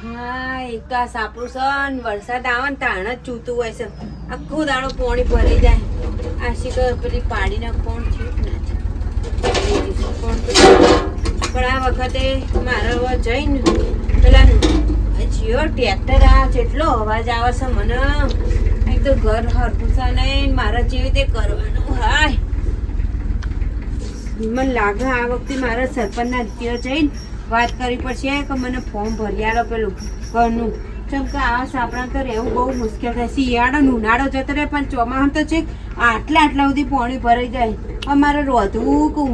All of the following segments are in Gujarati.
હા એ તો આ સાપરું છે ને વરસાદ આવે ને તાણ જ ચૂતું હોય છે. આખો દાડો પોણી ભરાઈ જાય. આ શીખર પેલી પાણીના કોણ થયું તો પણ આ વખતે મારે જઈને પેલા જીઓ ટ્રેક્ટર આ જેટલો અવાજ આવે છે મને. એક તો ઘર હરભૂસા નહીં મારે જેવી રીતે કરવાનું હાય. મને લાગે આ વખતે મારા સરપંચના ત્યાં જઈને વાત કરવી પડશે કે મને ફોર્મ ભરી આલો પેલું ઘરનું. કેમ કે આ સાપણા તો રહેવું બહુ મુશ્કેલ થાય શિયાળો ઉનાળો જતો રહે, પણ ચોમાસું તો છે આટલા આટલા સુધી પાણી ભરાઈ જાય. અમારે રોધવું કે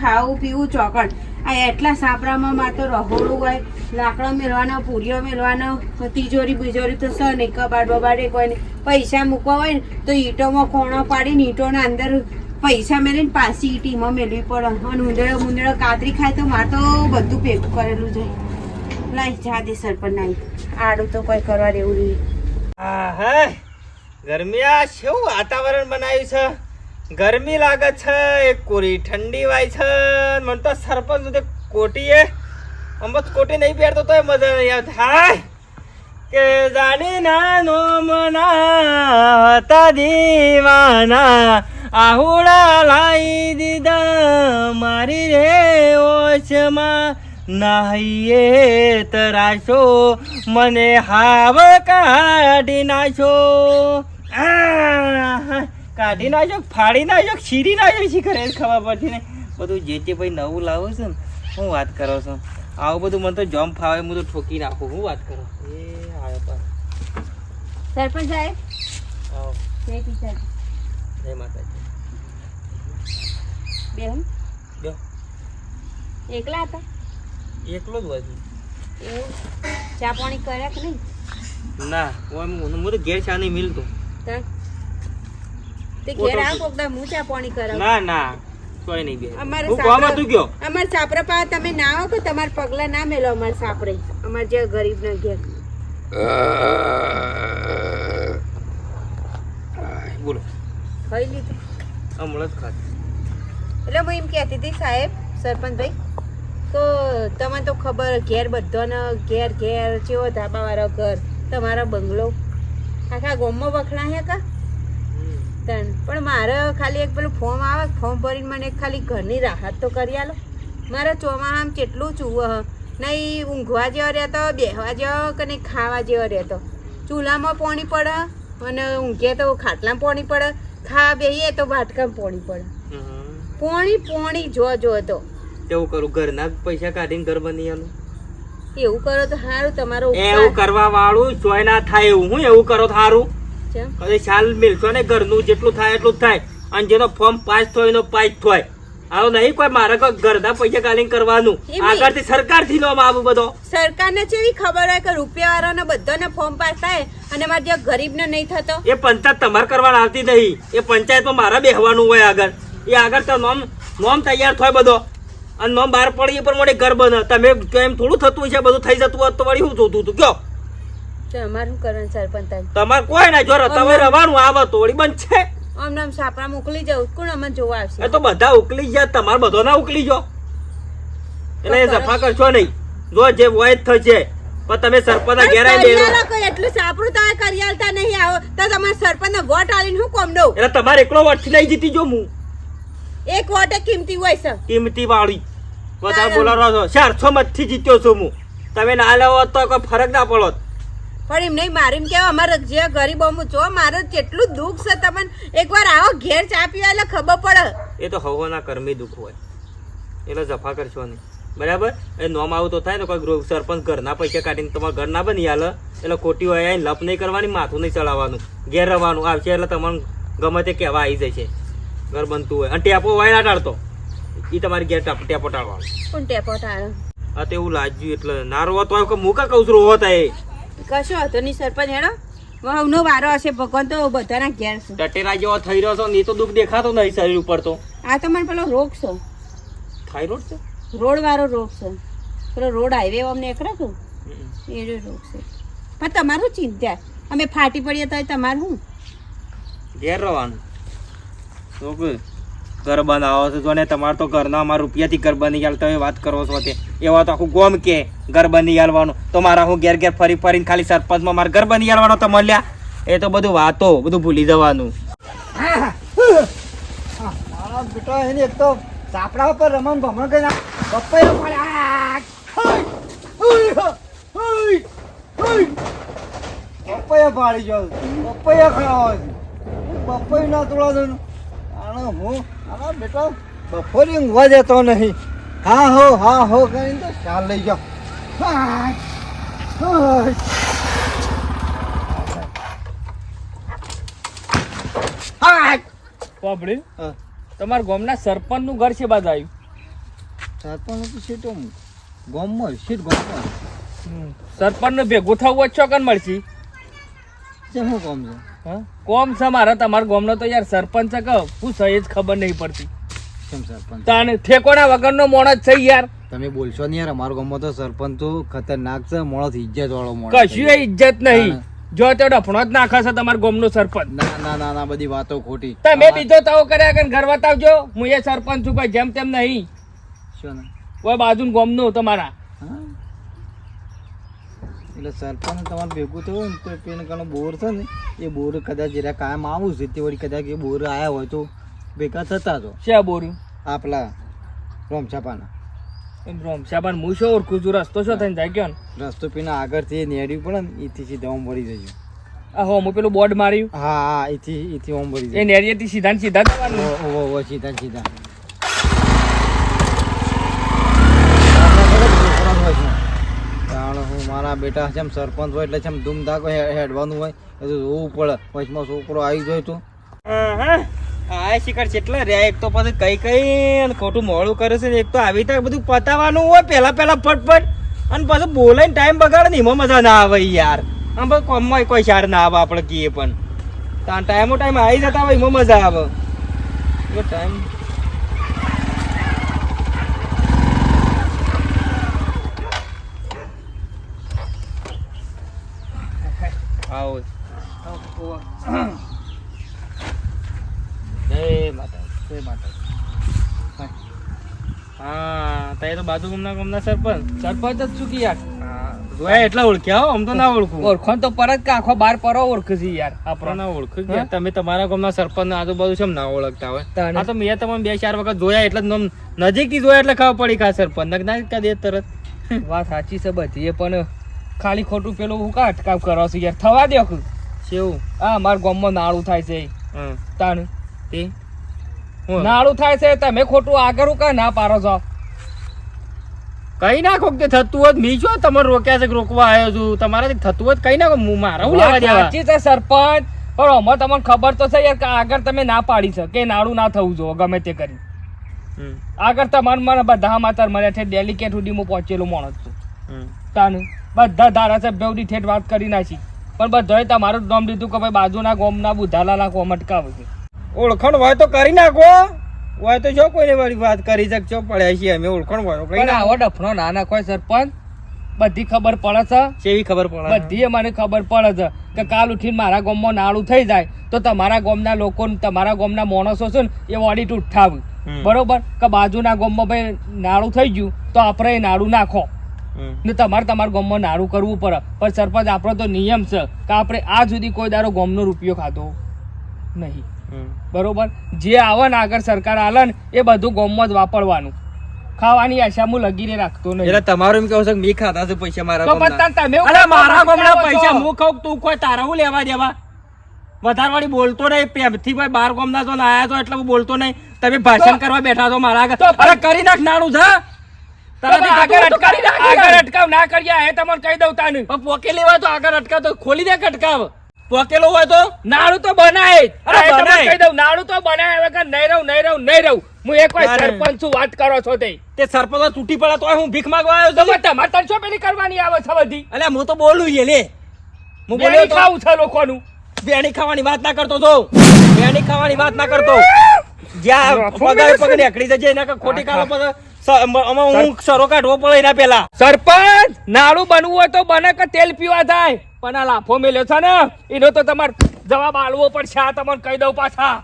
ખાવું, પીવું ચોકડ આ એટલા સાપરામાં મારે તો રહોડું હોય. લાકડો મેળવાનો, પૂરીઓ મેળવાનો, તિજોરી બિજોરી તો સ નહીં કબાડ બબાડે કોઈને પૈસા મૂકવા હોય ને તો ઈંટોમાં ખોણો પાડીને ઈંટોના અંદર પૈસા મેળવીને પાછી ઈટીમાં મેળવી પડે. અને ઉંદરડો મુંદરડો કાતરી ખાય તો મારે તો બધું ભેગું કરેલું છે. લાઈ જા દે સરપંચ નાઈ. આડું તો કોઈ કરવા દેવું નહીં. હા ગરમી આ શું વાતાવરણ બનાવ્યું છે? ગરમી લાગે છે, એક કોરી ઠંડી વાય છે. મને તો સરપંચ સુધી કોટીએ અમત કોટી નહીં પહેરતો તોય મજા નહીં આવતી. હાય, કે જાણી ના નો મના હતા દીવાના આહુડા લાઈ દીધા મારી રે ઓછમાં નાહીએ તરાશો મને હાવ કાઢી નાશો. કાઢી નાખો ફાડી નાખ્યો છીરી નાખો શી કરે ખબર પડતી ને. બધું જે તે ભાઈ નવું લાવો છે ને હું વાત કરો છો? આવું બધું મને તો જમ ફાવે હું તો ઠોકી નાખું હું વાત કરો? એ આવ્યો પર સરપંચ સાહેબ? જય ટીચર બેન? બે. એકલા હતા? એકલો જ હોય એવું? ચા પાણી કર્યા કે નહીં? ના હું તો ઘેર ચા નહીં મિલતો. તે? ઘેર આ કોકદા હું ચા પાણી કરાવ. ના ના કોઈ નહીં બે. અમારે સાપરા તું ગયો? અમાર સાપરા પા તમે ના આવો કે તમાર પગલા ના મેલો અમાર સાપરે? અમાર જે ગરીબ ના ઘેર બોલો. ખાઈ લીધું. હમણાં જ ખાધું. એટલે હું એમ કહેતી હતી, સાહેબ, સરપંચભાઈ, તો તમને તો ખબર, ઘેર બધાને ઘેર ઘેર ચેવો ધાબાવાળો ઘર, તમારો બંગલો. આખા ગોમમાં વખણા હે કા? તન, પણ મારે ખાલી એક પેલું ફોર્મ આવે, ફોર્મ ભરીને મને ખાલી ઘરની રાહત તો કરી આલો. મારે ચોમાસામાં કેટલું ચૂવ નહીં, ઊંઘવા જેવો રહેતો, બેહવા જેવો કે નહીં, ખાવા જેવો રહેતો. ચૂલામાં પાણી પડે, અને ઊંઘે તો ખાટલામાં પાણી પડે. ખા બેહીએ તો વાટકામાં પાણી પડે. પોણી પોણી જો જો તો તેવું કરું ઘરના પૈસા કાઢીને ઘર બની આલું. એવું કરો તો સારું તમારો એવું કરવા વાળું જોઈ ના થાય એવું હું એવું કરો તો સારું કદી શાલ મિલશો ને ઘરનું જેટલું થાય એટલું થાય. અને જેનો ફોર્મ પાસ થાય એનો પાસ થાય. આવો નહીં કોઈ મારે ઘરના પૈસા કાઢીને કરવાનું. આગળથી સરકારથી લો આવું બધો. સરકારને ચેવી ખબર હોય કે રૂપિયાવાળાને બધાને ફોર્મ પાસ થાય અને મારે જે ગરીબને નહીં થતો? એ પંચાયત તમારે કરવાનું આવતી નહીં. એ પંચાયતમાં મારા બેહવાનું હોય આગળ. એ આગળ તો નોમ નોમ તૈયાર થાય બધો. અને નોમ બહાર પડી એ પ્રમાણે ઘર બને. તમે એમ થોડું થતું છે બધું થઈ જતું હોત તો વળી હું જોતું હતું? કયો? સરપંચ તમારે કોઈ ના જો તમે રવાનું આવે તો વળી બંધ છે આમ નામ સાપરા મોકલી જાવ કોણ અમને જોવા એ તો બધા ઉકલી ગયા તમારે બધો ના ઉકલી જો એટલે એ સફા કરશો નહીં. જો જે હોય થશે. પણ તમે સરપંચ ઘેર આવીને બેહો. એટલું સાપરું તમે કરિયાલતા નહીં આવો. તો તમારે સરપંચને વોટ આલીને શું કોમ દઉં? એટલે તમારે એકલો વર્ષથી નહીં જીતી જો હું. એક વોટે કિંમતી હોય છે. કિંમતી વાળી. વધારે બોલાવો છો ચારસો મતથી જીત્યો છું હું. તમે ના લેવો તો કોઈ ફરક ના પડો. પણ એમ નહીં મારે એમ કેવા અમારે જે ગરીબ અમુક છો મારે કેટલું દુઃખ છે તમને. એકવાર આવો ઘેર ચા પીવા એટલે ખબર પડે. એ તો હવાના કર્મી દુઃખ હોય. એટલે જફા કરશો નહીં. બરાબર? એ નોમ આવું તો થાય ને કોઈ ગૃહ સરપંચ ઘરના પૈસા કાઢીને તમારા ઘર ના બની હાલે એટલે ખોટી હોય લપ નહીં કરવાની માથું નહીં ચડાવવાનું. ઘેર રહેવાનું આવશે એટલે તમને ગમે તે કહેવા આવી જશે. ઘર બનતું હોય. અને ટેપો હોય ના ટાળતો. એ તમારી ઘેર ટેપ- ટેપો ટાળવાનો. પણ ટેપો ટાળો? આ તો એવું લાગ્યું એટલે. ના રોવો તો કે મૂકા કહું છું રોવો એ. કશો હતો નહીં સરપંચ હેડો. વહુનો વારો હશે ભગવાન તો બધાના ઘેર છે. ટટેરા જેવો થઈ રહ્યો છો ને તો દુઃખ દેખાતો નહીં શરીર ઉપર તો. આ તો મને પેલો રોગ છે. થાઇરોઇડ છે? રોડ વાળો રોગ છે. પેલો રોડ હાઈવે અમને એક રાખો એ રોગ છે. પણ તમારું ચિંતા. અમે ફાટી પડીએ તો તમારું શું? ઘેર રહેવાનું તો કે ઘર બનાવો છો જો ને તમારે તો ઘરના અમારા રૂપિયાથી ઘર બની ગયા તમે વાત કરો છો તે એવા તો આખું ગોમ કે ઘર બની ગાલવાનું તો મારા હું ઘેર ઘેર ફરી ફરીને ખાલી સરપંચમાં મારે ઘર બની ગાલવાનો તો મળ્યા એ તો બધું વાતો, બધું ભૂલી જવાનું બેટા એને એક તો સાપડા ઉપર રમણ ભમણ કરી નાખ પપ્પાએ પડે આ! હઈ! હઈ! હઈ! હઈ! પપ્પાએ પાડી ગયો પપ્પાએ ખાવા પપ્પાએ ના તોડા દઉં હું? આના બેટા બપોરે ઊંઘવા જતો નહીં. હા હો હા હો કરીને તો ચાલ લઈ જાઓ! પોપડી હા. તમારા ગામના સરપંચનું ઘર છે બાદ આવ્યું સરપંચ તો સીટો ગોમમાં સીટ ગોમમાં. સરપંચ ને ભેગું થવું જ છો કન મળશે. શું કોમ છે? કોમ છે મારા તમારા ગામનો તો યાર સરપંચ કે શું છે એ જ ખબર નહીં પડતી. કેમ સરપંચ? તાને ઠેકોના વગરનો છે યાર. તમે બોલશો નહીં યાર અમારા ગામમાં તો સરપંચ તો ખતરનાક છે મોણસ ઇજ્જત વાળો મોણસ કશું ઇજ્જત નહીં. જો તે ડફણો જ નાખે છે તમારા ગામનો સરપંચ. ના ના ના ના બધી વાતો ખોટી. તમે બીજો તાવ કર્યા કે ઘર વતાવજો. હું એ સરપંચ છું કોઈ જેમ તેમ નહીં. શું ને? કોઈ બાજુ ગામનું તમારા. એટલે સરપંચ તમારે ભેગું થયું ને તો પેન કણો બોર છે ને એ બોર કદાચ જરા કાયમ આવું છે તે વળી કદાચ એ બોર આવ્યા હોય તો ભેગા થતા તો. શા બોર્યું આપલા રોમછાપાના. એમ રોમશાબાન હું શું ઓળખું છું? રસ્તો શું થઈને થાય ગયો ને? રસ્તો પીના આગળથી એ નેડ્યું પડે ને એથી સીધા ઓમ વળી જજો. આ હો પેલું બોર્ડ માર્યું. હા હા એથી એથી ઓમ વળી એ નેરિયેથી સીધા ને સીધા ઓ ઓ સીધા સીધા જાણો હું મારા બેટા છે સરપંચ હોય એટલે છે ધૂમધાકો હોય હેડવાનું હોય, એ જોવું પડે. વચમાં છોકરો આવી જાય તો. આ શિકાર કેટલા રહ્યા એક તો પછી કઈ કઈ ખોટું મોડું કરે છે એક તો આવી રીતે બધું પતાવવાનું હોય, પેલા પેલા ફટફટ અને પછી બોલાઈને ટાઈમ બગાડે ને, એમાં મજા ના આવે યાર. આમ પછી કોમમાં કોઈ શાર ના આવે આપણે કીએ પણ. ટાઈમો ટાઈમ આવી જતા હોય, એમાં મજા આવે. ટાઈમ આવો જય માતા જય માતા હા તે બાજુ ગામના ગામના સરપંચ. સરપંચ જ ચૂકી યાર. હા, જોયા? એટલા ઓળખ્યા હો આમ તો ના ઓળખું. ઓળખો તો પરત કે આખો બાર પરો ઓળખે છે યાર આપણને ના ઓળખે હા? તમે તમારા ગામના સરપંચ આજુબાજુ છે ના ઓળખતા હોય. આ તો મેં તમને બે ચાર વખત જોયા એટલે જ નમ- નજીકથી જોયા એટલે ખબર પડી કા સરપંચ ના કા દે તરત. વાત સાચી છે બધી એ પણ ખાલી ખોટું પેલું હું કા અટકાવ કરો છો યાર? થવા દો કે. શેવું આ અમારા ગામમાં નાળું થાય છે. હા. તાણ. તે? હું? નાળું થાય છે તમે ખોટું આગળ હું કા ના પારો છો? કઈ નાખો કે થતું હોત મી તમારે રોક્યા છે રોકવા આવ્યો છું. તમારાથી થતું હોત કઈ નાખો મારા હું લેવા દેવા? સાચી છે સરપંચ પણ આમાં તમને ખબર તો છે યાર કે આગળ તમે ના પાડી છે કે નાળું ના થવું જોઈએ ગમે તે કરી. આગળ તમારે મને બધા માતર મળ્યા છે ડેલિકેટ સુધી હું પહોંચેલો માણસ છું. તાને બધા ધારાસભ્યો સુધી ઠેઠ વાત કરી નાખી. પણ બધાએ તમારું જ નામ દીધું કે ભાઈ બાજુના ગોમના બુધાલાલા કોમ અટકાવે છે. ઓળખણ હોય તો કરી નાખો. હોય તો જો કોઈને વાળી વાત કરી શકશો પડ્યા છીએ અમે ઓળખણ વાળો. કઈ ના આવો ડફનો ના નાખો સરપંચ બધી ખબર પડે છે? કેવી ખબર પડે? બધી મને ખબર પડે છે કે કાલ ઉઠીને મારા ગામમાં નાળું થઈ જાય તો તમારા ગામના લોકો તમારા ગામના માણસો છે ને એ ઓડિટ ઉઠાવ. બરોબર? કે બાજુના ગામમાં ભાઈ નાળું થઈ ગયું તો આપણે એ નાળું નાખો. ને તમારે તમારા ગામમાં નાળું કરવું પડે. પણ સરપંચ આપણો તો નિયમ છે કે આપણે આ સુધી કોઈ દારો ગામનો રૂપિયો ખાધો નહીં. બરોબર? જે આવે ને આગળ સરકાર આલે ને એ બધું ગોમમાં જ વાપરવાનું. ખાવાની આશા હું લગીને રાખતો નહીં. એટલે તમારું એમ કેવું છે મી ખાતા છે પૈસા મારા તો પણ તમે અરે મારા છો? પૈસા હું ખાઉં તું કોઈ તારા હું લેવા દેવા? વધારવાળી બોલતો નહીં પેમથી ભાઈ બાર ગોમના તો ને આયા તો એટલે હું બોલતો નહીં. તમે ભાષણ કરવા બેઠા છો મારા આગળ. અરે કરી નાખ નાણું છે તો આગળ તો અટકાવ ના કરીએ તમને કહી દઉં તાને. પોકેલી લેવા તો આગળ અટકાવ તો ખોલી દે અટકાવ પોકેલો હોય તો? નાળું તો બનાય અરે તમને. કહી દઉં નાળું તો બનાય હવે કે નહીં રહું નહીં રહું નહીં રહું. હું એક વાર સરપંચ છું વાત કરો છો તે. તે સરપંચ તૂટી પડે તો હું ભીખ માંગવા આવ્યો છું. તમારે ત્રણસો પેલી કરવાની આવે છે બધી. અલ્યા હું તો બોલું છે લે. હું બોલ્યો ખાવું છે લોકોનું. વેણી ખાવાની વાત ના કરતો તો. વેણી ખાવાની વાત ના કરતો. જ્યાં પગાર પગને અકડી જજે એના ખોટી કાળો આમાં હું સરો કાઢવો પડે એના પેલા સરપંચ નાળું બનવું હોય તો બને કે તેલ પીવા થાય પણ આ લાફો મેલ્યો છે ને એનો તો તમારે જવાબ આલવો પડશે આ તમને કહી દઉં પાછા.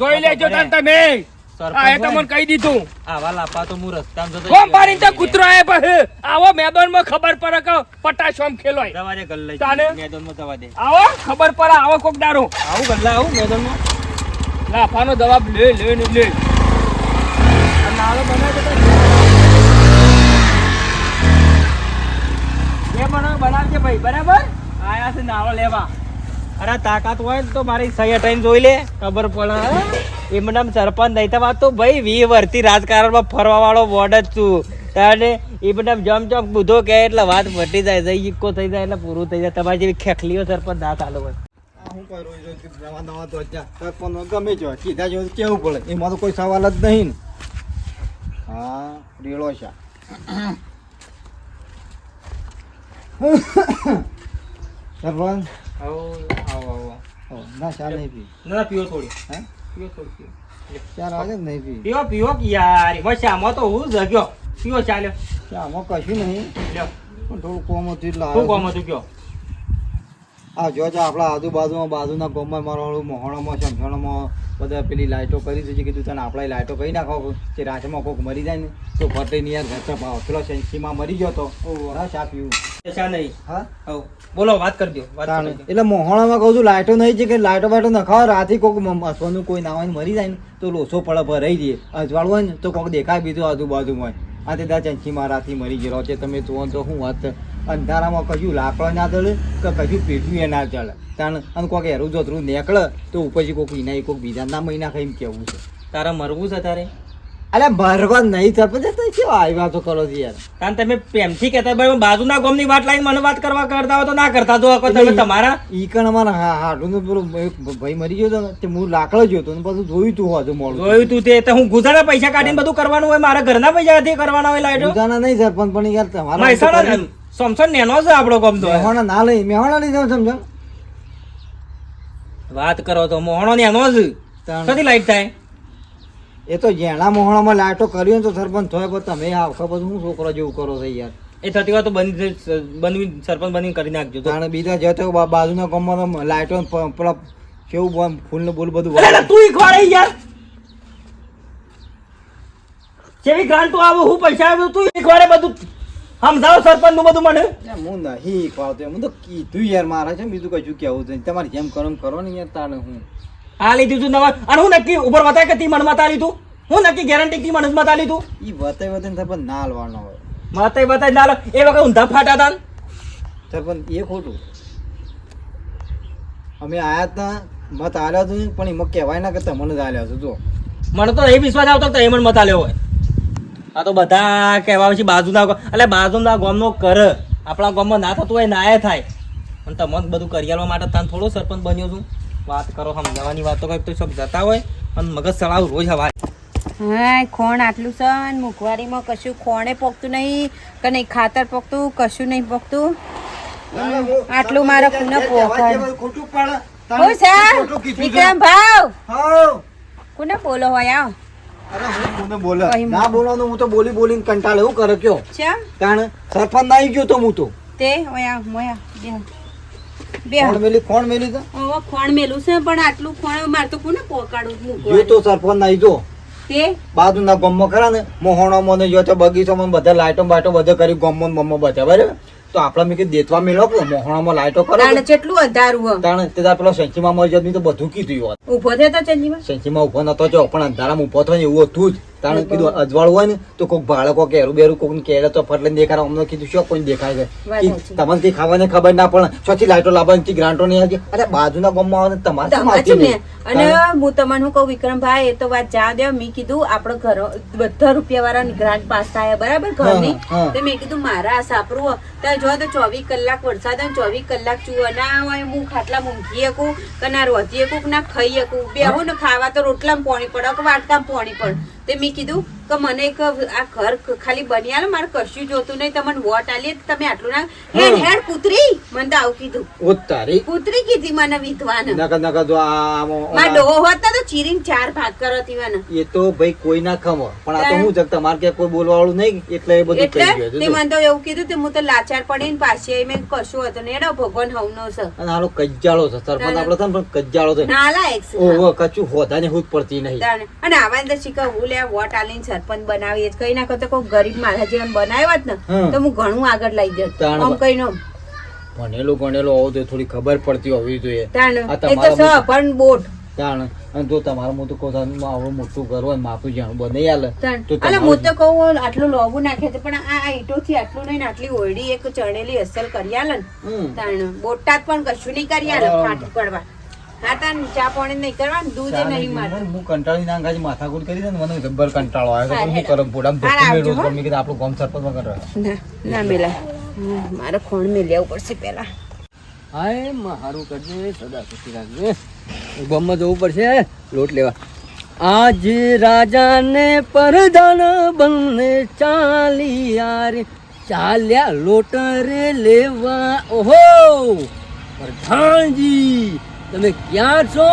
જોઈ લેજો તાન તમે. આ તમને કહી દીધું. આવા લાફા તો હું રસ્તામાં જતો ગોમ પાડીને તો કૂતરો આયા આવો મેદાનમાં ખબર પડે કે પટાશોમ ખેલોય જવા ગલ્લે તાને? મેદાનમાં જવા દે. આવો ખબર પડે આવો કોક દારો. આવું ગલ્લા આવું મેદાનમાં? લાફાનો જવાબ લે લે ને લે. નાળો બનાવી બનાવજે ભાઈ બરાબર? આયા છે નાળો લેવા. અરે તાકાત હોય તો મારી સહી ટાઈમ જોઈ લે. ખબર પડે. એ આમ સરપંચ નહીં વાત તો ભાઈ વી વર્ષથી રાજકારણમાં ફરવા વાળો બોર્ડ જ છું. તારે એ બધા જમ જમ બુધો કહે એટલે વાત વટી જાય. જઈ ઇક્કો થઈ જાય એટલે પૂરું થઈ જાય. તમારી જેવી ખેખલીઓ સરપંચ ના ચાલુ હોય. શું કરું? નવા નવા તો સરપંચનો ગમે જો કીધા જો કેવું પડે. એમાં તો કોઈ સવાલ જ નહીં ને. હા રેળો છે. સરપંચ આવો આવો આવો. ઓ, ના ચા નહીં પી ના પીઓ થોડી. હે? પીઓ થોડી પીઓ. વાગે જ નહીં પી પીઓ પીવો યાર. એમાં શામાં તો હું જગ્યો પીઓ ચાલ્યો ચા આમાં કશું નહીં. પણ થોડું કોમ હતું એટલે આવ્યો હતું કયો આ જો આપણા આજુબાજુમાં બાજુના ગામમાં મારો મોહણોમાં સમસણામાં બધા પેલી લાઇટો કરી છે કીધું તને આપણે લાઇટો કરી નાખો કે રાતમાં કોઈક મરી જાય ને તો ફટે ની યાર ઘર ભાવ પેલો સેન્સીમાં મરી ગયો તો. હા ચા પીવું. શા નહીં. હા? હવ. બોલો વાત કરી દો વાત તાણે. કરી દો એટલે મોહણામાં કહું છું લાઈટો નહીં છે કે લાઇટો બાઇટો નખાવ રાતે કોઈક અસવાનું કોઈ ના હોય મરી જાય ને તો લોસો પડે ભરાઈ જઈએ અજવાળું હોય ને તો કોઈક દેખાય બીજું આજુબાજુમાં આ તે દા ચંચીમાં રાતથી મરી ગયો છે તમે તો શું વાત. અંધારામાં કશું લાકડો ના ચડે કે કશું પેટ્યું એ ના ચડે તાણ અને કોક હેરું જોતરું નીકળે તો ઉપરથી કોઈક વિના કોઈક બીજા ના મહિના ખાઈ કેવું છે. તારે મરવું છે તારે? અરે ભરવા નહીં સરપંચ તો કેવા આવી વાતો કરો છો યાર? કારણ તમે પ્રેમથી કહેતા ભાઈ બાજુના ગામની વાત લાઈને મને વાત કરવા કરતા હોય તો ના કરતા જો તમે તમારા? ઈ કણ અમારા હા હાડું ભાઈ મરી ગયો તો તે હું લાકડો જોયો હતો ને પછી જોયું તું હતું મોડું. જોયું તું તે તો હું ગુજારા પૈસા કાઢીને બધું કરવાનું હોય મારા ઘરના પૈસા કરવાના હોય લાઈટો બીજાના નહીં સરપંચ પણ યાર તમારા મહેસાણા ને નેનો છે આપણો કોમ તો. મેહોણા ના લઈ મેહોણા લઈ જાવ સમજો વાત કરો તો મોહણો નેનો જ. તાણ. કદી લાઈટ થાય? એ તો જેણા મોહણામાં લાઈટો કર્યો ને તો સરપંચ થોય પણ તમે આખા બધું શું છોકરો જેવું કરો છો યાર? એ થતી વાત તો બની બનવી સરપંચ બની કરી નાખજો. કારણ બીજા જતો બાજુના ગામમાં લાઈટો પેલા કેવું ફૂલ ને બોલ બધું તું ઈખવાડે યાર! જેવી ગ્રાન્ટ આવો હું પૈસા આવ્યો તું ઈખવાડે બધું સમજાવો સરપંચનું બધું મને. હું નહીં ખાવતો હું તો કીધું યાર મારા છે બીજું કશું કેવું છે તમારે જેમ કરો કરો ને યાર તારે હું. આ લીધું તું નવા અને હું નક્કી ઉપર બતાય કે તી મનમાં તાલી લીધું હું નક્કી ગેરંટી તી મનમાં તાલી લીધું ઈ વતે ને સરપંચ ના હાલવાનો હોય. માતાએ બતાય ના એ વખત ઊંધા ફાટા તા. સરપંચ એ ખોટું. અમે આયા તા મત આલ્યો હતું પણ એમાં કહેવાય ના કરતા મને જ આલ્યો છે જો. મને તો એ વિશ્વાસ આવતો તો એ મને મત આલ્યો હોય. આ તો બધા કહેવા છે બાજુના એટલે બાજુના ગામનો કર. આપણા ગામમાં ના થતું હોય ના એ થાય. પણ તમને બધું કરિયાળવા માટે તાન થોડો સરપંચ બન્યો છું. વાત કરો સમજાવવાની વાતો કંઈક તો શોખ જતા હોય અને મગજ ચડાવું રોજ હવા હા ખોણ આટલું છે ને મુખવારીમાં કશું ખોણે પોકતું નહીં કે નહીં ખાતર પોકતું કશું નહીં પોકતું આટલું મારે પુનઃ પોખાય હું વિક્રમ ભાવ કુને કોને બોલો હોય આવ કોને બોલે. ના બોલવાનું હું તો બોલી બોલીને કંટાળે એવું કરે કયો? કારણ સરપંચ આવી ગયો તો હું તો. તે હોય મોયા બે બે કોણ મેલી કોણ મેલી તો? હવે ખોણ મેલું છે? પણ આટલું મારે તો કોને પોકાડું જો તો સરપંચ આવી જો તે? બાજુના ગમમાં ખરા ને મોહણો મને જો તો બગીચામાં બધા લાઈટો બાઈટો બધા કરી ગમો ને ગામમાં બધા બરાબર? તો આપણે મેં દેતવા મેળો કે મોહણામાં લાઈટો કરો તાણે કેટલું અંધારું હો તાણે તે પેલો સેન્ચીમાં મળી જત તો બધું કીધું હોત ઊભો થયો તો ચંદીમાં સેન્ચીમાં ઊભો નતો જો પણ અંધારામાં ઊભો થયો એવું હતું જ. તાણે કીધું અજવાળું હોય ને તો કોઈક બાળકો કેરું બેરું કોઈક કેળે તો ફટલે દેખાડે. અમને કીધું શું કોઈ દેખાય છે? તમને કઈ ખાવાની ખબર ના પડે. ચોથી લાઈટો લાવવાની ગ્રાન્ટો નહીં આવતી અરે બાજુના ગામમાં આવે તમારે? અને હું. તમને કહું વિક્રમભાઈ એ તો વાત જા દે. મેં કીધું આપણે ઘર બધા રૂપિયા વાળા ગ્રાન્ટ પાસ થાય બરાબર ઘરની. તો મેં કીધું મારા સાપરું ત્યાં જો તો ચોવીસ કલાક વરસાદ હોય ચોવીસ કલાક ચૂવો ના હોય હું ખાટલા મૂકી શકું કે ના રોધી શકું કે ના ખાઈ શકું બેહું ને ખાવા તો રોટલામાં પાણી પડે કે વાટકામાં પાણી પડે. તે મેં કીધું કે મને એક આ ઘર ખાલી બન્યા આલો મારે કશું જોતું નહીં. તમને વોટ આલીએ તમે આટલું ના હેડ હેડ કૂતરી. મને તો આવું કીધું. ઓ તારી. કૂતરી કીધી મને વિધવાન નકર નકર જો આ માં ડોહો હોત તો ચીરીન ચાર ભાગ કરો તીવાને એ તો ભાઈ કોઈ ના ખમો. પણ આ તો હું જગ તમારે કે કોઈ બોલવા વાળું નહીં? એટલે એ બધું કહી ગયો તે મને તો એવું કીધું તે હું તો લાચાર પડીને પાછી આવી મેં કશું હતું ને એડો ભગવાન હવનો છે. અને આનો કજ્જાળો છે. સરપંચ થાય ને પણ કજ્જાળો છે. નાલાયક છે. ઓહો કચું હોધાને હું જ પડતી નહીં. અને આવા અંદર શીખા હું લે વોટ આલીને સરપંચ બનાવીએ કઈ ના કરતો કોઈ ગરીબ મારા જેવા બનાવ્યા જ ને. તો હું ઘણું આગળ લઈ જત આમ કઈ નો ભણેલો ગણેલો હોવો તો થોડી ખબર પડતી હોવી જોઈએ. તો પણ બોટ. તાણ. અને જો તમારું મોટું કહો આવડું મોટું ઘર હોય માપું જાણું બને આલે તો હું તો કહું આટલું લોબુ નાખે છે પણ આ ઈટોથી આટલું નહીં આટલી ઓયડી એક ચણેલી અસલ કરી આલે ને. તાણ. બોટાદ પણ કશું નહીં કરી આલે. ફાટી પડવા. ચા પાણી નહીં કરવાનું દૂધ નહીં નહીં હું કંટાળી ના અંગાજી માથાકૂટ કરી દે મને જબ્બર કંટાળો આવે તો હું. કરમ પોડામ મેં કીધું આપણું ગામ સરપંચમાં કરે. ના ના મેલા. મારે ખોણ મેલ્યા પડશે પેલા હાય મારું કરજે સદા સુખી રાખજે. ગામમાં જવું પડશે લોટ લેવા. આજ રાજાને પરધાન બંને ચાલી રે ચાલ્યા લોટ રે લેવા. ઓહો પ્રધાનજી. તમે ક્યાં છો?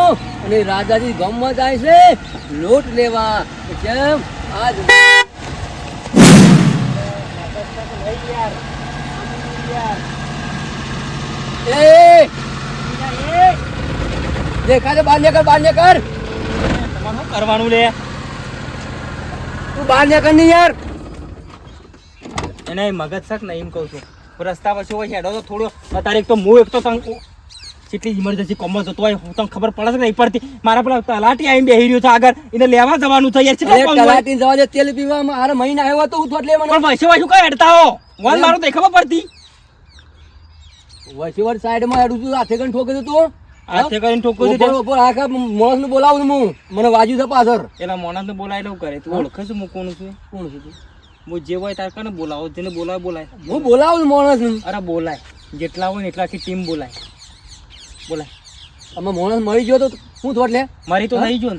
અને રાજાજી ગામમાં જાય છે? લોટ લેવા. કેમ? આજ દેખા છે નીકળ તમારે કરવાનું લે? તું નીકળ નહીં યાર. એને મગજ શક નહીં એમ કહું છું. રસ્તા પર હોય હેડો તો થોડો. અત્યારે એક તો હું એક તો કેટલી ઇમરજન્સી કોમમાં જતો હોય હું તમને ખબર પડે કે નહીં? પડતી મારા પેલા તલાટી આવીને બેહી રહ્યો છે આગળ. એને લેવા જવાનું છે યાર કેટલો? તલાટી જવા દે તેલ પીવા મારા મહિના આવ્યો તો હું તો એટલે મને પણ વૈસે વૈસે કઈ હેડતા હો? વન મારો તો ખબર પડતી. વસીવર સાઈડમાં હેડું છું હાથે કણ ઠોકે તો. હાથે કરીને ઠોકો છે ઉપર આખા મોણસ ને બોલાવું હું. મને વાજ્યું છે પાછળ. એના મોણસ ને બોલાય એવું કરે તું ઓળખે છે હું કોણ છું. કોણ છું તું? હું જે હોય તારે કને બોલાવો જેને બોલાવે બોલાય. હું બોલાવું માણસ અરે બોલાય. જેટલા હોય ને એટલા આખી ટીમ બોલાય. બોલાય અમે માણસ મળી ગયો તો શું થોડ લે? મરી તો નહીં જોન.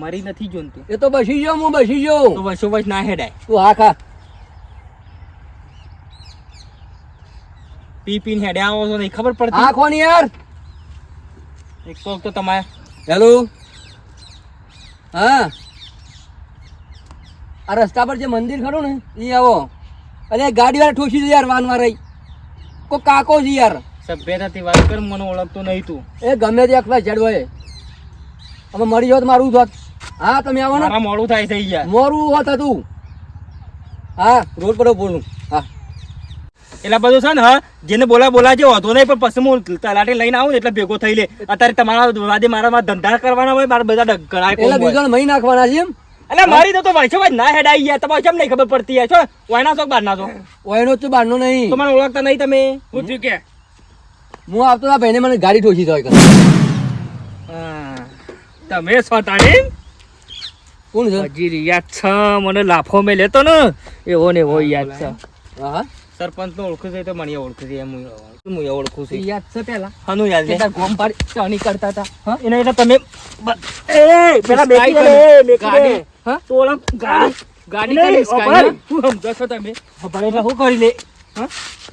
મરી નથી જોન તું એ તો બસી ગયો હું બસી તો ગયો વૈસો વૈસ ના હેડાય. તું હા ખા. પી પીને હેડે આવો છો નહીં ખબર હા કોણ યાર. એક તો તો તમારે હેલો? હા? આ રસ્તા પર જે મંદિર ખરું ને એ આવો. અરે ગાડી વાળા ઠોસી દે યાર વાન વાળા કો કાકો છે યાર. સભ્યતાથી વાત કર મને ઓળખતો નહીં તું. એ ગમે તે એકલા જડવો એ અમે મરી જાવ મારું થોત હા તમે આવો ને. મોડું થાય થઈ ગયા. મોરું હોત તું હા રોડ પર બોલું હા. એટલે બધું છે ને હા જેને બોલા બોલા જે હોતો નહીં પણ પછી હું તલાટી લઈને આવું એટલે ભેગો થઈ લે. અત્યારે તમારા વાદે મારા ધંધા કરવાના હોય મારા બધા કોમ એટલે. બીજો મહી નાખવાના છે એમ? એટલે મારી તો વૈસો ભાઈ ના હેડાઈ ગયા તમારે કેમ નહીં ખબર પડતી? યાર છો ઓયના છો કે બહારના છો? ઓયનો તો બહારનો નહીં. તો મને ઓળખતા નહીં તમે. પૂછ્યું કે? હું આવતો ના ભાઈને મને ગાડી ઠોકી જાય તમે છો કોણ છે? હજી યાદ છે મને લાફો મેં લેતો ને એવો ને એવો યાદ છે. હા સરપંચ નો ઓળખું છે તો મને ઓળખું છે એમ હું હું ઓળખું છું. યાદ છે પેલા? હનુ યાદ છે. ગોમ પાડી ચાણી કરતા હતા. હા? એના એટલે તમે એ પેલા સ્કાય રે, કરી. બેસી હા? તો ઓલા ગાડી ગાડી કરી સ્કાય. શું સમજો છો તમે? અભણ એટલે હું કરી લે. હા?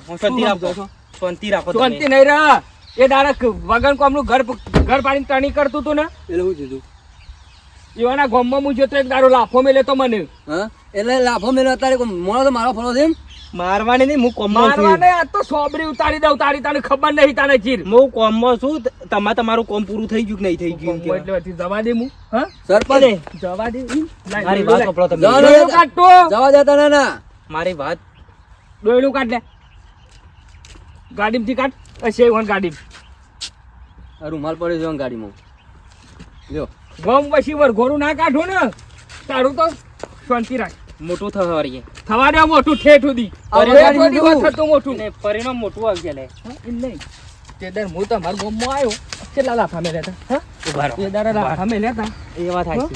હું શાંતિ રાખો શાંતિ રાખો શાંતિ નહીં રહે એ દાડક વગર કોમનું ઘર ઘર પાડીને તણી કરતું હતું ને? એટલે હું કીધું. એવાના ગોમમાં હું જોતો એક દારો લાફો મેલે તો મને. હા? એટલે લાફો મેલે અત્યારે મોણો તો મારો ફળો છે એમ? મારવાની નહીં હું કોમમાં છું. મારવાને આ તો સોબરી ઉતારી દઉં તારી તને ખબર નહીં તને જીર હું કોમમાં છું તમારે તમારું કોમ પૂરું થઈ ગયું કે નહીં થઈ ગયું એટલે પછી જવા દે હું હા? સરપંચ. જવા દે મારી વાત સાંભળો તમે. જવા દે. ડોયલું જવા દેતા ના ના. મારી વાત. ડોયલું કાઢ લે. ગાડીમાંથી કાઢ. સેવ હોન ગાડી. રૂમાલ પડે છે ગાડીમાં. જો ગમ પછી વરઘોડું ના કાઢો ને. તારું તો શાંતિ રાખ. મોટું થવારીએ થવા દે મોટું ઠેઠ સુધી થતું મોટું. ને પરિણામ મોટું આવી ગયા લે હા, એમ નહીં. તે દર હું તમારા ગામમાં આવ્યો. કેટલા લાફા મેલ્યા હતા હા? ઊભા રહો. તે દાડા લાફા મેલ્યા લેતા એ વાત થાય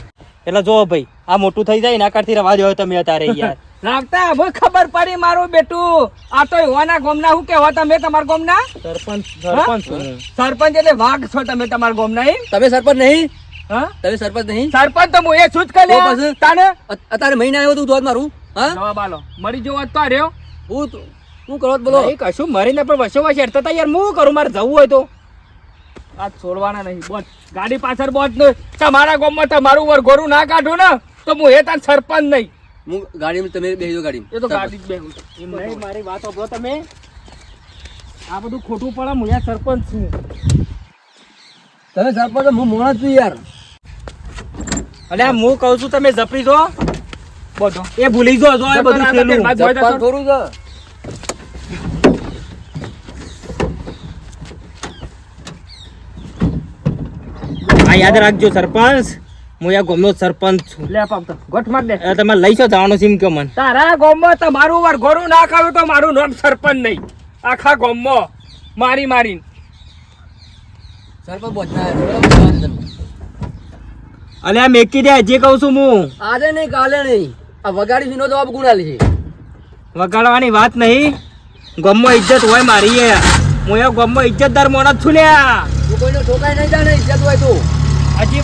એટલે જો ભાઈ આ મોટું થઈ જાય એના કારથી રવા દેવો તમે અત્યારે યાર. લાગતા હવે ખબર પડી મારું બેટું. આ તો હોના ગોમના હું કેવા તમે તમારા ગોમના? સરપંચ સરપંચ સરપંચ એટલે વાઘ છો તમે તમારા ગોમના એમ? તમે સરપંચ નહીં? હા? તમે સરપંચ નહીં? સરપંચ તો હું એ શું જ કરી તો તાને? અત્યારે મહિને આવ્યો તું ધોધ મારું હા? જવાબ આલો. મરી જવો તો રહ્યો. હું તું- કરો છો બોલો. એ કશું મરીને પણ વસો વસે હેડતા તા યાર હું કરું? મારે જવું હોય તો. આ છોડવાના નહીં બોલ ગાડી પાછળ બોટ ને તમારા ગામમાં તમારું વરઘોરું ના કાઢું ને તો હું એ તાર સરપંચ નહીં. હું ગાડીમાં તમે બેસી ગાડીમાં. એ તો ગાડી જ બેહું એમ નહીં મારી વાત સાંભળો તમે. આ બધું ખોટું પડે હું યાર સરપંચ છું. તમે સરપંચ હું મોણા છું યાર. અને હું કહું છું તમે જપી જો બધો એ ભૂલી જો જો એ બધું થેલું થોડું જો આ યાદ રાખજો સરપંચ. હું આ ગમનો સરપંચ છું. લે પાપતા ગોઠ માર દે. એ લઈ છો જવાનું છે કે મને. તારા ગામમાં તમારું વરઘોરું ના ખાવું તો મારું નામ સરપંચ નહીં. આખા ગામમાં. મારી મારી સરપંચ અલે આ મેકી દે જે કહું છું હું. આજે નહીં કાલે નહીં. આ વગાડી જવાબ ગુણાલી છે. વગાડવાની વાત નહીં. ગમમાં ઇજ્જત હોય મારી એ. હું એ ગમમાં ઇજ્જતદાર મોણસ છું લ્યા કોઈનો ઠોકાઈ નહીં જાણે ઇજ્જત હોય તું. હજી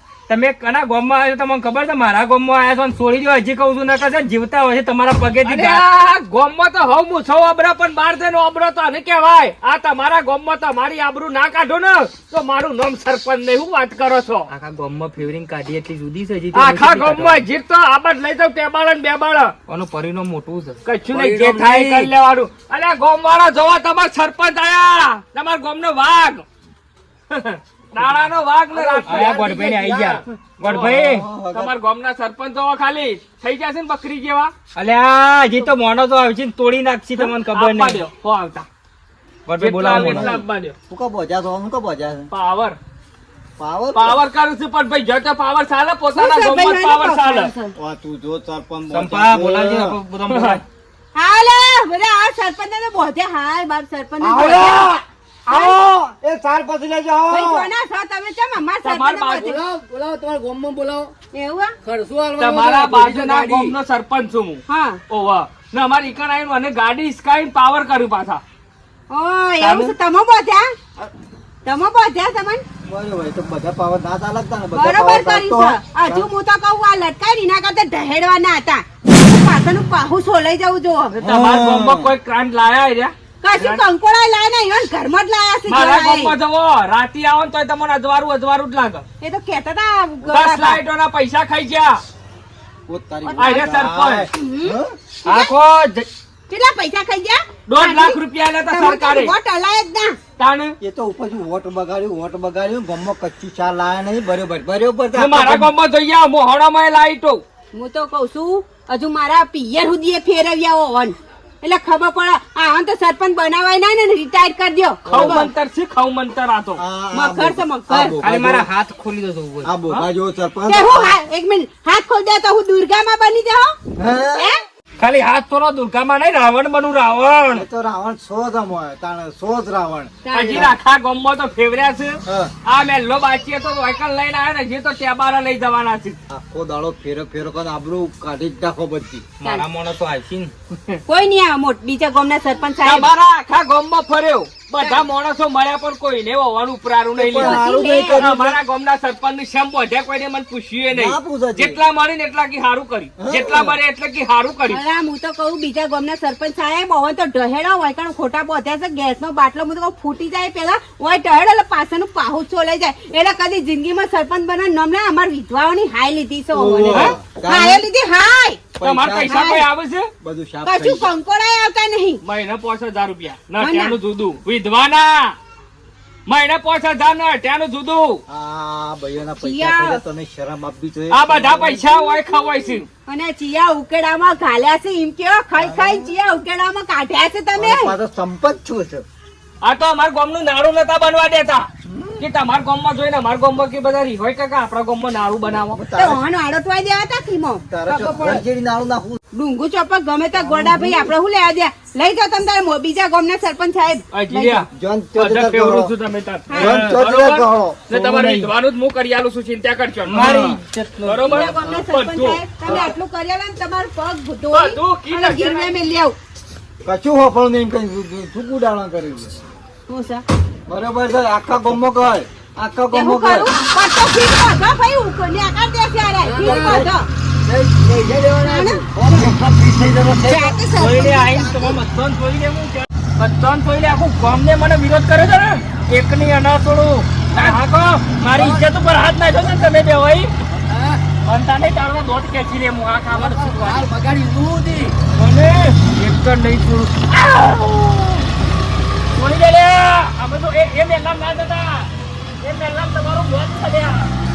તમે કના ગામમાં આવ્યો તમને ખબર છે મારા ગામમાં આવ્યા છો છોડી દો હજી કહું છું ના છે જીવતા હોય છે તમારા પગેથી અરે ગા- આ તો હવ મૂછો અબરા પણ બાર થઈને અબરો તો આને કહેવાય. આ તમારા ગામમાં તો મારી આબરૂ ના કાઢો ને તો મારું નામ સરપંચ નહીં હું વાત કરો છો? આખા ગામમાં ફેવરિંગ કાઢી એટલી જુદી છે હજી આખા ગામમાં જીત તો આબદ લઈ જાવ ટેબાળ ને બે બાળ. આનું પરિણામ મોટું છે. કશું નહીં જે થાય. કરી લેવાનું. અલે ગોમ વાળા જોવા તમારા સરપંચ આયા. તમારા ગામ નો વાઘ. દાડાનો વાઘ ને આયા ગોડભાઈ આઈ ગયા. ગોડભાઈ. તમાર ગામના સરપંચ જોવા ખાલી થઈ જશે ને બકરી જેવા? અલ્યા હજી તો મોનો તો આવશે ને તોડી નાખશે તમને ખબર આપવા નહીં હો આવતા. ગોડભાઈ બોલાવો આવે એટલા આપવા દો. હું કો બોજા તો હું કો બોજા પાવર. પાવર? પાવર કરું છું પણ ભાઈ જતો પાવર ચાલે પોતાના ગામમાં પાવર ચાલે. વા તું જો સરપંચ સંપા બોલાવજો આપણે બધા બોલાય. હાલે બધા આ સરપંચ ને બોધે. હાય બાપ સરપંચ. આવો એ ચાર પછી લેજો ભાઈ આવો કોના છો તમે? ચમ અમાર સરપંચ ને બાજુ- બોધે? બોલાવો બોલાવો તમારા ગામમાં બોલાવો. એવું ખર્ચો આલવાનો તમારા બાજુના ગાડી. સરપંચ છું હું. હા. ઓવા ને અમારી ઈકણ આવીને મને ગાડી સ્કાઈ પાવર કર્યું પાછા. ઓ એવું છે? તમે બોધ્યા? તમે બોધ્યા તમને બરોબર તો હજુ હું કહું આ લટકાઈ એના કરતા ઢહેડવાના હતા. પાછળનું પાહુ સોલાઈ જવું જો તમારા ગામમાં કોઈ ક્રાંત લાયા રહ્યા કશું કંકોડા લાય ને ઈવન ઘરમાં જ લાયા છે મારા. ગામમાં જવો રાતી આવો ને તોય તમને અજવારું અજવારું જ લાગે. એ તો કહેતા હતા બસ લાઈટોના પૈસા ખાઈ ગયા. પોત તારી આ રહ્યા સરપંચ. આખો કેટલા પૈસા ખાઈ ગયા? દોઢ લાખ રૂપિયા લેતા સરકારે. વોટ હલાય જ ના. તાણ? એ તો ઉપરથી વોટ બગાડ્યું વોટ બગાડ્યું ગામમાં કચ્છી ચા લાયા નહીં બરોબર બરોબર હું મારા ગામમાં જઈ આવો મોહડામાં લાઈટો. હું તો કઉ છું હજુ મારા પિયર સુધી એ ફેરવ્યા હોવન. એટલે ખબર પડે આ તો સરપંચ બનાવાય ના ને રિટાયર કરી દો ખાવ મંતર છે ખાવ મંતર આ તો. મકર છે મકર. અરે મારા હાથ ખોલી દો આ બોકા જો સરપંચ. હું એક મિનિટ. હાથ ખોલ દે તો હું દુર્ગામાં બની જાઉં. હે? ખાલી હાથ થોડો દુર્ગામાં નહીં રાવણ બનું રાવણ. તો રાવણ સો જ હોય તાણે સો જ રાવણ. હજી આખા ગામમાં તો ફેવર્યા છે. આ મેલ્લો બાચીએ તો વાયકલ લઈને આવે ને જે તો ટેબારા લઈ જવાના છે. આખો દાડો ફેરો ફેરો કરીને આબરૂ કાઢી જ નાખો બધી. મારા મોનો તો આવશે ને. કોઈ નહીં આ મોટ બીજા ગામના સરપંચ સાહેબ. આખા ગામમાં ફર્યો. બધા માણસો મળ્યા પણ કોઈને હોવાનું ઉપરારું નહીં લીધું. હારું અમારા ગામના સરપંચની શેમ બોધ્યા કોઈને મને પૂછ્યું ના નહીં જેટલા મળી ને એટલા કી સારું કરી જેટલા મળે એટલે કી સારું કરી હું તો કહું બીજા ગામના સરપંચ સાહેબ હોય તો ઢહેડા હોય કારણ ખોટા બોધ્યા છે ગેસનો બાટલો હું તો કહું ફૂટી જાય પેલા હોય ઢહેડો એટલે પાછળનું પાહું છોલાઈ જાય. એટલે કદી જિંદગીમાં સરપંચ બનવા નામ લે અમાર વિધવાઓની હાય લીધી છે? હાય લીધી હાય. તમારા પૈસા કોઈ આવે છે? બધું સાફ કશું કંકોડાય આવતા નહીં. મહિને પાંચ હજાર રૂપિયા. ના ના. ત્યાંનું જુદું. વિધવાના. મહિને પાંચ હજાર ના ત્યાંનું જુદું. આ ભાઈઓના પૈસા તમે શરમ આપવી જોઈએ. આ બધા પૈસા હોય ખવાય છે. અને ચિયા ઉકેડામાં ઘાલ્યા છે એમ કેવો ખાઈ ખાઈ ચિયા ઉકેડામાં કાઢ્યા છે તમે? અને સંપત છું છે? આ તો અમારા ગામનું નાડું નતા બનવા દેતા. કે તમારા ગામમાં જોઈને અમારા ગામમાં કે બધા રિવાય કાકા આપણા ગામમાં નાળું બનાવો. તો ઓન આડતવાઈ દેવા તા ખીમો. તારા નાળું નાખું ડુંગુ ચોપક ગમે તે ગોડા ભાઈ આપણે હું લેવા દે? લઈ જાવ તમે તારે મો- બીજા ગામના સરપંચ સાહેબ. જોન છું તમે. ને તમારે વિધવાનું જ હું કરી આલું છું ચિંતા કરજો. મારી બરોબર? ગામના સરપંચ સાહેબ તમે આટલું કરી આલો ને તમારું પગ ધોઈ અને ગીરવે મેલી આવ કશું હોફળું નહીં કઈ ચૂકું ડાળા કર્યું છે. હું સા બરોબર છે આખા ગમો કહે આખા ગમો હું પટ્ટો ફીટ બાંધો ભાઈ હું કોને આકાર દે ત્યારે. ફીટ બાંધો મને વિરોધ કર્યો છે ને? એકની અના થોડું હા કહો. મારી ઇજ્જત ઉપર હાથ નાખ્યો છે ને તમે બે ભાઈ બનતા નહીં તારો દોટ ખેંચી લે હું આ કરું? બગાડી નું મને એક નહીં છોડું. દે લે બધું તો એ મેલામ ના જતા એ મેલામ તમારું બંધ લ્યા.